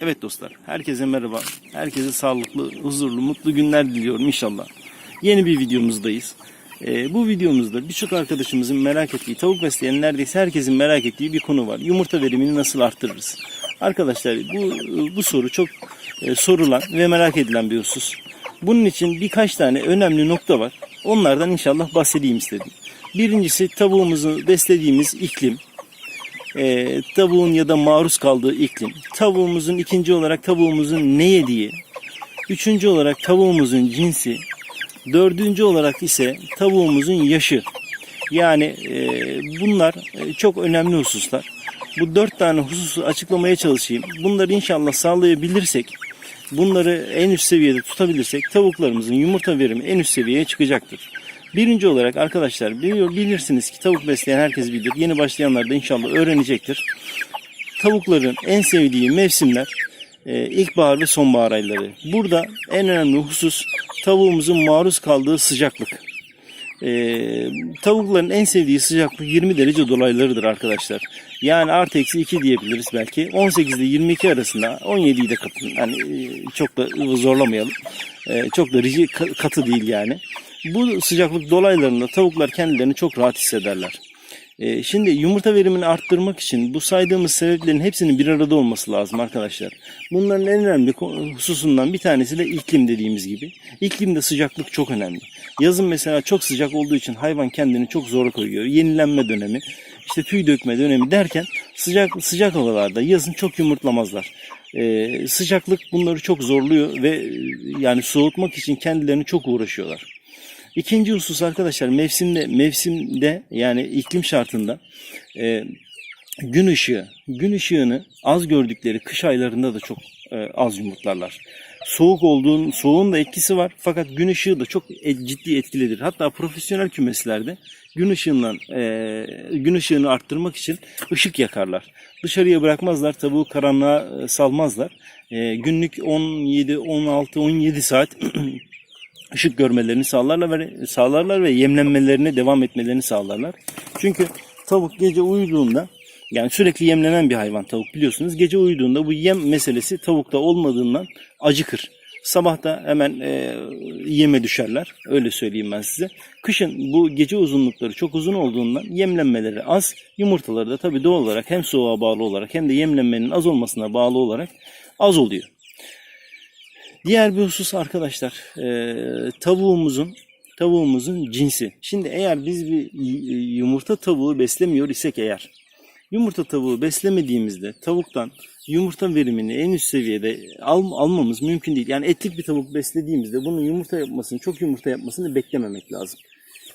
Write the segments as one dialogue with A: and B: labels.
A: Evet dostlar, herkese merhaba. Herkese sağlıklı, huzurlu, mutlu günler diliyorum inşallah. Yeni bir videomuzdayız. Ee, bu videomuzda birçok arkadaşımızın merak ettiği, tavuk besleyen neredeyse herkesin merak ettiği bir konu var. Yumurta verimini nasıl arttırırız? Arkadaşlar bu bu soru çok e, sorulan ve merak edilen bir husus. Bunun için birkaç tane önemli nokta var. Onlardan inşallah bahsedeyim istedim. Birincisi tavuğumuzu beslediğimiz iklim, e, tavuğun ya da maruz kaldığı iklim. Tavuğumuzun ikinci olarak tavuğumuzun ne yediği. Üçüncü olarak tavuğumuzun cinsi. Dördüncü olarak ise tavuğumuzun yaşı. Yani e, bunlar e, çok önemli hususlar. Bu dört tane hususu açıklamaya çalışayım. Bunları inşallah sağlayabilirsek, bunları en üst seviyede tutabilirsek tavuklarımızın yumurta verimi en üst seviyeye çıkacaktır. Birinci olarak arkadaşlar bilirsiniz ki tavuk besleyen herkes bilir. Yeni başlayanlar da inşallah öğrenecektir. Tavukların en sevdiği mevsimler e, ilkbahar ve sonbahar ayları. Burada en önemli husus tavuğumuzun maruz kaldığı sıcaklık. E, tavukların en sevdiği sıcaklık 20 derece dolaylarıdır arkadaşlar. Yani artı eksi 2 diyebiliriz belki. 18 ile 22 arasında 17'yi de katın. Yani e, çok da zorlamayalım. E, çok da rici katı değil yani. Bu sıcaklık dolaylarında tavuklar kendilerini çok rahat hissederler. Ee, şimdi yumurta verimini arttırmak için bu saydığımız sebeplerin hepsinin bir arada olması lazım arkadaşlar. Bunların en önemli hususundan bir tanesi de iklim dediğimiz gibi. İklimde sıcaklık çok önemli. Yazın mesela çok sıcak olduğu için hayvan kendini çok zora koyuyor. Yenilenme dönemi, işte tüy dökme dönemi derken sıcak sıcak havalarda yazın çok yumurtlamazlar. Ee, sıcaklık bunları çok zorluyor ve yani soğutmak için kendilerini çok uğraşıyorlar. İkinci husus arkadaşlar mevsimde mevsimde yani iklim şartında e, gün ışığı gün ışığını az gördükleri kış aylarında da çok e, az yumurtlarlar. Soğuk olduğun soğuğun da etkisi var fakat gün ışığı da çok ciddi etkilidir. Hatta profesyonel kümeslerde gün ışığından e, gün ışığını arttırmak için ışık yakarlar. Dışarıya bırakmazlar tavuğu karanlığa e, salmazlar. E, günlük 17 16 17 saat ışık görmelerini sağlarlar ve sağlarlar ve yemlenmelerine devam etmelerini sağlarlar. Çünkü tavuk gece uyuduğunda yani sürekli yemlenen bir hayvan tavuk biliyorsunuz. Gece uyuduğunda bu yem meselesi tavukta olmadığından acıkır. Sabah da hemen e, yeme düşerler. Öyle söyleyeyim ben size. Kışın bu gece uzunlukları çok uzun olduğundan yemlenmeleri az. Yumurtaları da tabii doğal olarak hem soğuğa bağlı olarak hem de yemlenmenin az olmasına bağlı olarak az oluyor. Diğer bir husus arkadaşlar e, tavuğumuzun tavuğumuzun cinsi. Şimdi eğer biz bir yumurta tavuğu beslemiyor isek eğer yumurta tavuğu beslemediğimizde tavuktan yumurta verimini en üst seviyede al, almamız mümkün değil. Yani etlik bir tavuk beslediğimizde bunun yumurta yapmasını, çok yumurta yapmasını beklememek lazım.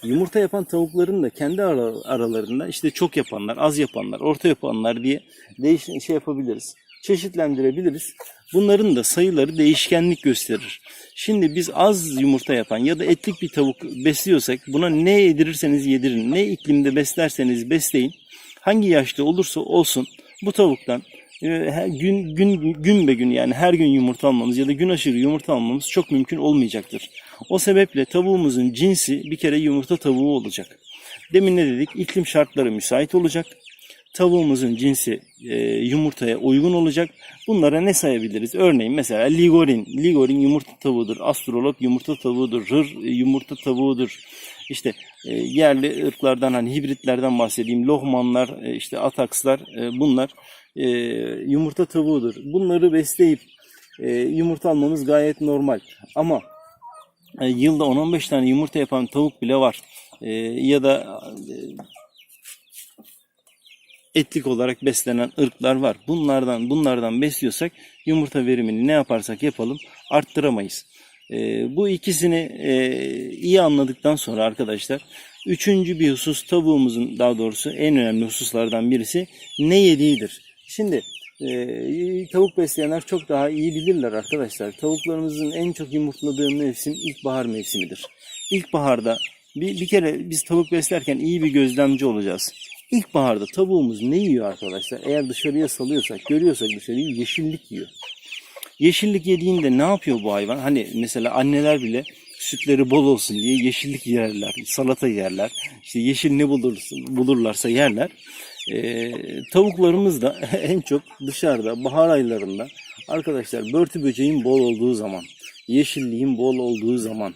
A: Yumurta yapan tavukların da kendi ara, aralarında işte çok yapanlar, az yapanlar, orta yapanlar diye değiş şey yapabiliriz. Çeşitlendirebiliriz. Bunların da sayıları değişkenlik gösterir. Şimdi biz az yumurta yapan ya da etlik bir tavuk besliyorsak buna ne yedirirseniz yedirin, ne iklimde beslerseniz besleyin. Hangi yaşta olursa olsun bu tavuktan her gün gün gün be gün yani her gün yumurta almamız ya da gün aşırı yumurta almamız çok mümkün olmayacaktır. O sebeple tavuğumuzun cinsi bir kere yumurta tavuğu olacak. Demin ne dedik? İklim şartları müsait olacak. Tavuğumuzun cinsi e, yumurtaya uygun olacak. Bunlara ne sayabiliriz? Örneğin mesela ligorin. Ligorin yumurta tavuğudur. Astrolog yumurta tavuğudur. Hır yumurta tavuğudur. İşte e, yerli ırklardan hani hibritlerden bahsedeyim. Lohmanlar, e, işte atakslar e, bunlar e, yumurta tavuğudur. Bunları besleyip e, yumurta almamız gayet normal. Ama e, yılda 10-15 tane yumurta yapan tavuk bile var. E, ya da e, etlik olarak beslenen ırklar var. Bunlardan bunlardan besliyorsak yumurta verimini ne yaparsak yapalım arttıramayız. E, bu ikisini e, iyi anladıktan sonra arkadaşlar üçüncü bir husus tavuğumuzun daha doğrusu en önemli hususlardan birisi ne yediğidir. Şimdi e, tavuk besleyenler çok daha iyi bilirler arkadaşlar. Tavuklarımızın en çok yumurtladığı mevsim ilkbahar mevsimidir. İlkbaharda bir, bir kere biz tavuk beslerken iyi bir gözlemci olacağız. İlkbaharda tavuğumuz ne yiyor arkadaşlar? Eğer dışarıya salıyorsak, görüyorsak dışarıyı yeşillik yiyor. Yeşillik yediğinde ne yapıyor bu hayvan? Hani mesela anneler bile sütleri bol olsun diye yeşillik yerler, salata yerler. İşte yeşil ne bulursun, bulurlarsa yerler. Ee, tavuklarımız da en çok dışarıda bahar aylarında Arkadaşlar börtü böceğin bol olduğu zaman, yeşilliğin bol olduğu zaman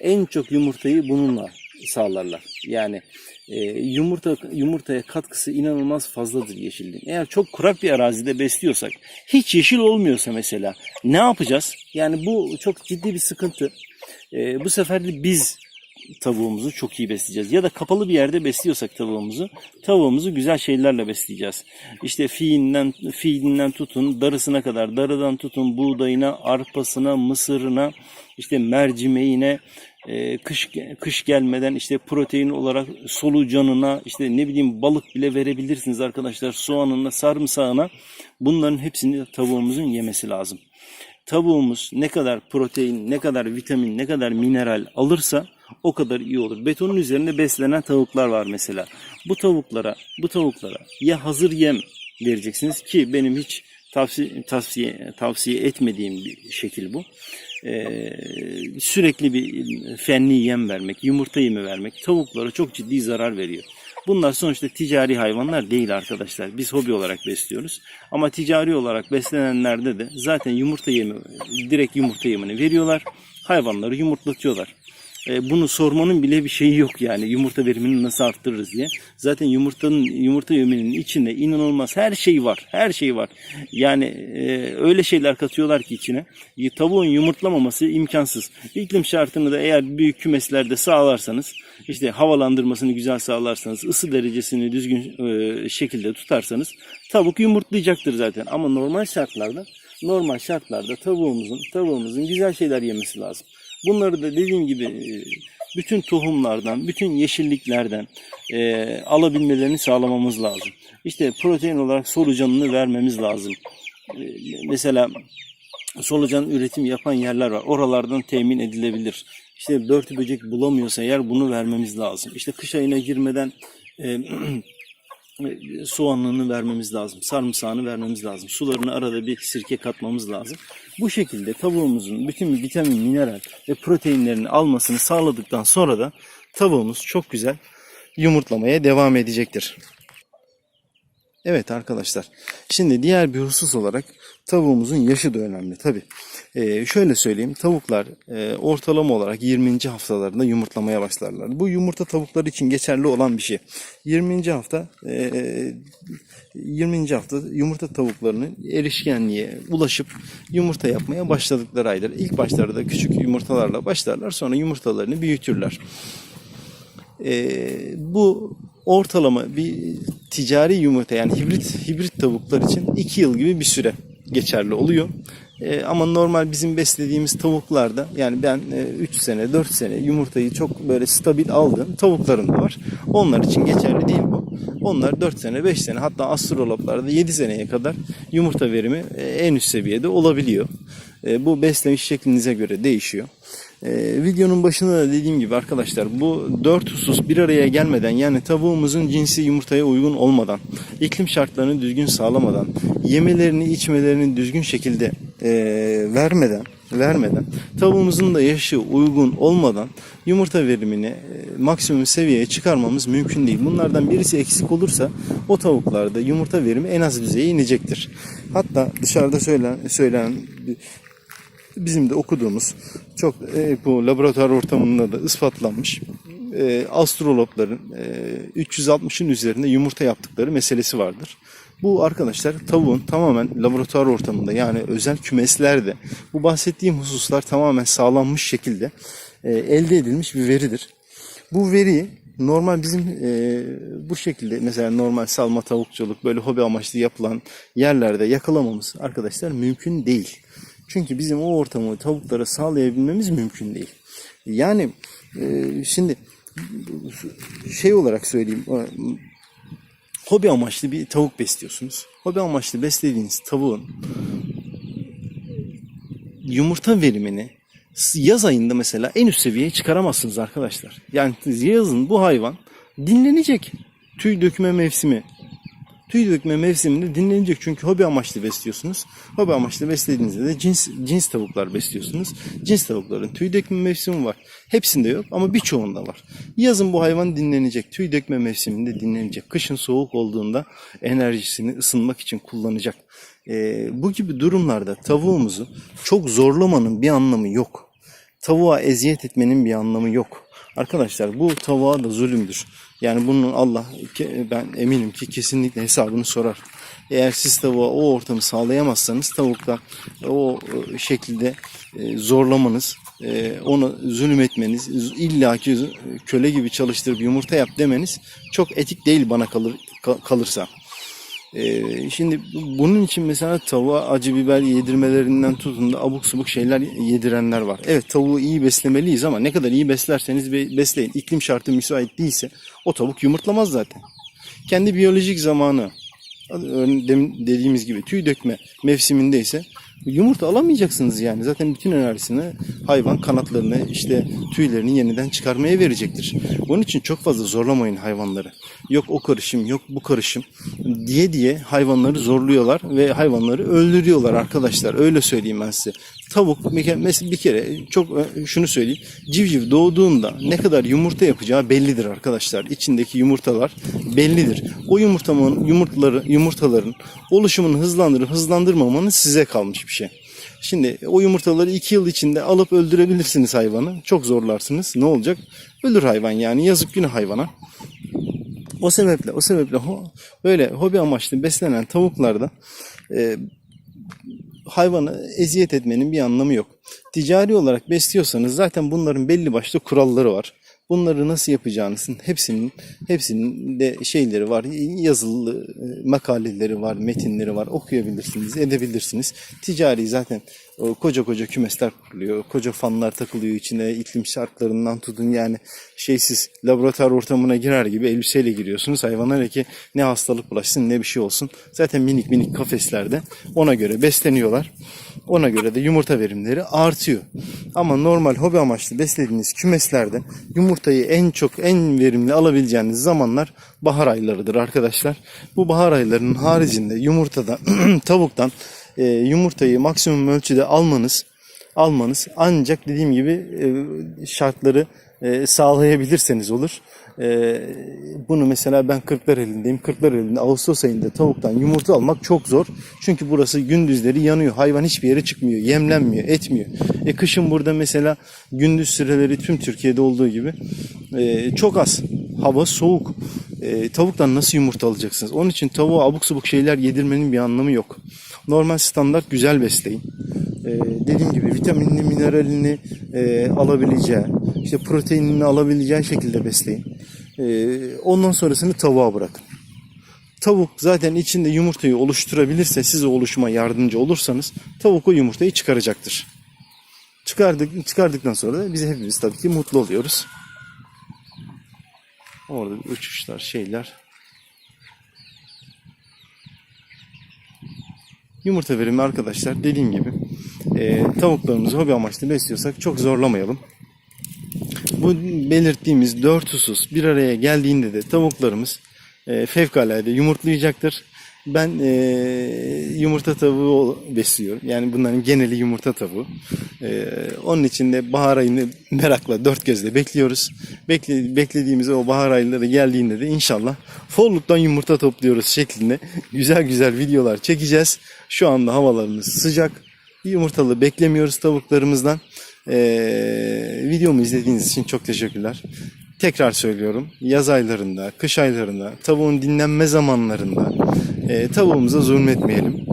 A: en çok yumurtayı bununla sağlarlar. Yani e, yumurta yumurtaya katkısı inanılmaz fazladır yeşilliğin. Eğer çok kurak bir arazide besliyorsak, hiç yeşil olmuyorsa mesela ne yapacağız? Yani bu çok ciddi bir sıkıntı. E, bu sefer de biz tavuğumuzu çok iyi besleyeceğiz. Ya da kapalı bir yerde besliyorsak tavuğumuzu, tavuğumuzu güzel şeylerle besleyeceğiz. İşte fiinden, fiidinden tutun, darısına kadar, darıdan tutun, buğdayına, arpasına, mısırına, işte mercimeğine, e, kış kış gelmeden işte protein olarak solucanına, işte ne bileyim balık bile verebilirsiniz arkadaşlar. Soğanına, sarımsağına bunların hepsini tavuğumuzun yemesi lazım. Tavuğumuz ne kadar protein, ne kadar vitamin, ne kadar mineral alırsa o kadar iyi olur. Betonun üzerinde beslenen tavuklar var mesela. Bu tavuklara, bu tavuklara ya hazır yem vereceksiniz ki benim hiç tavsiye tavsiye tavsiye etmediğim bir şekil bu. Ee, sürekli bir fenli yem vermek, yumurta yemi vermek tavuklara çok ciddi zarar veriyor. Bunlar sonuçta ticari hayvanlar değil arkadaşlar. Biz hobi olarak besliyoruz. Ama ticari olarak beslenenlerde de zaten yumurta yemi, direkt yumurta yemini veriyorlar. Hayvanları yumurtlatıyorlar. E, bunu sormanın bile bir şeyi yok yani yumurta verimini nasıl arttırırız diye. Zaten yumurtanın yumurta yeminin içinde inanılmaz her şey var. Her şey var. Yani e, öyle şeyler katıyorlar ki içine. Tavuğun yumurtlamaması imkansız. İklim şartını da eğer büyük kümeslerde sağlarsanız işte havalandırmasını güzel sağlarsanız ısı derecesini düzgün e, şekilde tutarsanız tavuk yumurtlayacaktır zaten. Ama normal şartlarda normal şartlarda tavuğumuzun tavuğumuzun güzel şeyler yemesi lazım. Bunları da dediğim gibi e, bütün tohumlardan, bütün yeşilliklerden e, alabilmelerini sağlamamız lazım. İşte protein olarak solucanını vermemiz lazım. E, mesela solucan üretim yapan yerler var. Oralardan temin edilebilir. İşte börtü böcek bulamıyorsa eğer bunu vermemiz lazım. İşte kış ayına girmeden e, soğanlığını vermemiz lazım. Sarımsağını vermemiz lazım. Sularını arada bir sirke katmamız lazım. Bu şekilde tavuğumuzun bütün vitamin, mineral ve proteinlerini almasını sağladıktan sonra da tavuğumuz çok güzel yumurtlamaya devam edecektir. Evet arkadaşlar. Şimdi diğer bir husus olarak tavuğumuzun yaşı da önemli tabi. Ee, şöyle söyleyeyim tavuklar e, ortalama olarak 20. haftalarında yumurtlamaya başlarlar. Bu yumurta tavuklar için geçerli olan bir şey. 20. hafta e, 20. hafta yumurta tavuklarının erişkenliğe ulaşıp yumurta yapmaya başladıkları aydır. İlk başlarda küçük yumurtalarla başlarlar sonra yumurtalarını büyütürler. Ee, bu ortalama bir ticari yumurta yani hibrit hibrit tavuklar için 2 yıl gibi bir süre geçerli oluyor. Ee, ama normal bizim beslediğimiz tavuklarda yani ben 3 e, sene 4 sene yumurtayı çok böyle stabil aldığım tavuklarım da var. Onlar için geçerli değil bu. Onlar 4 sene 5 sene hatta astroloplarda 7 seneye kadar yumurta verimi e, en üst seviyede olabiliyor. E, bu beslemiş şeklinize göre değişiyor. Ee, videonun başında da dediğim gibi arkadaşlar bu dört husus bir araya gelmeden yani tavuğumuzun cinsi yumurtaya uygun olmadan, iklim şartlarını düzgün sağlamadan, yemelerini içmelerini düzgün şekilde e, vermeden vermeden tavuğumuzun da yaşı uygun olmadan yumurta verimini e, maksimum seviyeye çıkarmamız mümkün değil. Bunlardan birisi eksik olursa o tavuklarda yumurta verimi en az düzeye inecektir. Hatta dışarıda söylenen, söylenen bizim de okuduğumuz çok e, bu laboratuvar ortamında da ispatlanmış e, astrologların e, 360'ın üzerinde yumurta yaptıkları meselesi vardır. Bu arkadaşlar tavuğun tamamen laboratuvar ortamında yani özel kümeslerde bu bahsettiğim hususlar tamamen sağlanmış şekilde e, elde edilmiş bir veridir. Bu veriyi normal bizim e, bu şekilde mesela normal salma tavukçuluk böyle hobi amaçlı yapılan yerlerde yakalamamız arkadaşlar mümkün değil. Çünkü bizim o ortamı tavuklara sağlayabilmemiz mümkün değil. Yani e, şimdi şey olarak söyleyeyim hobi amaçlı bir tavuk besliyorsunuz. Hobi amaçlı beslediğiniz tavuğun yumurta verimini yaz ayında mesela en üst seviyeye çıkaramazsınız arkadaşlar. Yani yazın bu hayvan dinlenecek. Tüy dökme mevsimi. Tüy dökme mevsiminde dinlenecek çünkü hobi amaçlı besliyorsunuz. Hobi amaçlı beslediğinizde de cins, cins tavuklar besliyorsunuz. Cins tavukların tüy dökme mevsimi var. Hepsinde yok ama birçoğunda var. Yazın bu hayvan dinlenecek. Tüy dökme mevsiminde dinlenecek. Kışın soğuk olduğunda enerjisini ısınmak için kullanacak. Ee, bu gibi durumlarda tavuğumuzu çok zorlamanın bir anlamı yok. Tavuğa eziyet etmenin bir anlamı yok. Arkadaşlar bu tavuğa da zulümdür. Yani bunun Allah ben eminim ki kesinlikle hesabını sorar. Eğer siz tavuğa o ortamı sağlayamazsanız tavukta o e, şekilde e, zorlamanız, e, onu zulüm etmeniz, illaki köle gibi çalıştırıp yumurta yap demeniz çok etik değil bana kalır ka- kalırsa. Ee, şimdi bunun için mesela tavuğa acı biber yedirmelerinden tutun da abuk subuk şeyler yedirenler var. Evet tavuğu iyi beslemeliyiz ama ne kadar iyi beslerseniz be- besleyin. İklim şartı müsait değilse o tavuk yumurtlamaz zaten. Kendi biyolojik zamanı dediğimiz gibi tüy dökme mevsimindeyse yumurta alamayacaksınız yani. Zaten bütün enerjisini hayvan kanatlarını işte tüylerini yeniden çıkarmaya verecektir. Onun için çok fazla zorlamayın hayvanları. Yok o karışım yok bu karışım diye diye hayvanları zorluyorlar ve hayvanları öldürüyorlar arkadaşlar. Öyle söyleyeyim ben size. Tavuk mesela bir kere çok e, şunu söyleyeyim. Civciv doğduğunda ne kadar yumurta yapacağı bellidir arkadaşlar. İçindeki yumurtalar bellidir. O yumurtamın yumurtları yumurtaların oluşumunu hızlandırıp hızlandırmamanız size kalmış bir şey. Şimdi o yumurtaları iki yıl içinde alıp öldürebilirsiniz hayvanı. Çok zorlarsınız. Ne olacak? Ölür hayvan yani. Yazık günah hayvana. O sebeple o sebeple böyle hobi amaçlı beslenen tavuklarda e, hayvanı eziyet etmenin bir anlamı yok. Ticari olarak besliyorsanız zaten bunların belli başlı kuralları var. Bunları nasıl yapacağınızın hepsinin hepsinin de şeyleri var. Yazılı e, makaleleri var, metinleri var. Okuyabilirsiniz, edebilirsiniz. Ticari zaten koca koca kümesler kuruluyor. Koca fanlar takılıyor içine. iklim şartlarından tutun yani şeysiz laboratuvar ortamına girer gibi elbiseyle giriyorsunuz. Hayvanlara ki ne hastalık bulaşsın ne bir şey olsun. Zaten minik minik kafeslerde ona göre besleniyorlar. Ona göre de yumurta verimleri artıyor. Ama normal hobi amaçlı beslediğiniz kümeslerde yumurtayı en çok en verimli alabileceğiniz zamanlar bahar aylarıdır arkadaşlar. Bu bahar aylarının haricinde yumurtadan tavuktan e, yumurtayı maksimum ölçüde almanız almanız ancak dediğim gibi e, şartları e, sağlayabilirseniz olur. Bunu mesela ben Kırklar elindeyim. Kırklar elinde Ağustos ayında tavuktan yumurta almak çok zor. Çünkü burası gündüzleri yanıyor. Hayvan hiçbir yere çıkmıyor. Yemlenmiyor, etmiyor. E kışın burada mesela gündüz süreleri tüm Türkiye'de olduğu gibi çok az. Hava soğuk. E, tavuktan nasıl yumurta alacaksınız? Onun için tavuğa abuk subuk şeyler yedirmenin bir anlamı yok. Normal standart güzel besleyin. Ee, dediğim gibi vitaminini, mineralini e, alabileceği, işte proteinini alabileceği şekilde besleyin. Ee, ondan sonrasını tavuğa bırakın. Tavuk zaten içinde yumurtayı oluşturabilirse siz o oluşuma yardımcı olursanız tavuk o yumurtayı çıkaracaktır. Çıkardık, çıkardıktan sonra da biz hepimiz tabii ki mutlu oluyoruz. Orada uçuşlar, şeyler. Yumurta verimi arkadaşlar dediğim gibi e, tavuklarımızı hobi amaçlı besliyorsak çok zorlamayalım. Bu belirttiğimiz dört husus bir araya geldiğinde de tavuklarımız e, fevkalade yumurtlayacaktır. Ben e, yumurta tavuğu besliyorum. Yani bunların geneli yumurta tavuğu. E, onun için de bahar ayını merakla dört gözle bekliyoruz. Bekle, beklediğimiz o bahar ayları geldiğinde de inşallah folluktan yumurta topluyoruz şeklinde güzel güzel videolar çekeceğiz. Şu anda havalarımız sıcak. Yumurtalı beklemiyoruz tavuklarımızdan. Ee, videomu izlediğiniz için çok teşekkürler. Tekrar söylüyorum. Yaz aylarında, kış aylarında, tavuğun dinlenme zamanlarında e, tavuğumuza zulmetmeyelim.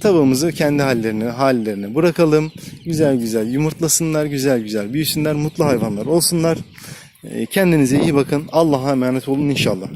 A: Tavuğumuzu kendi hallerine, hallerine bırakalım. Güzel güzel yumurtlasınlar, güzel güzel büyüsünler, mutlu hayvanlar olsunlar. E, kendinize iyi bakın. Allah'a emanet olun inşallah.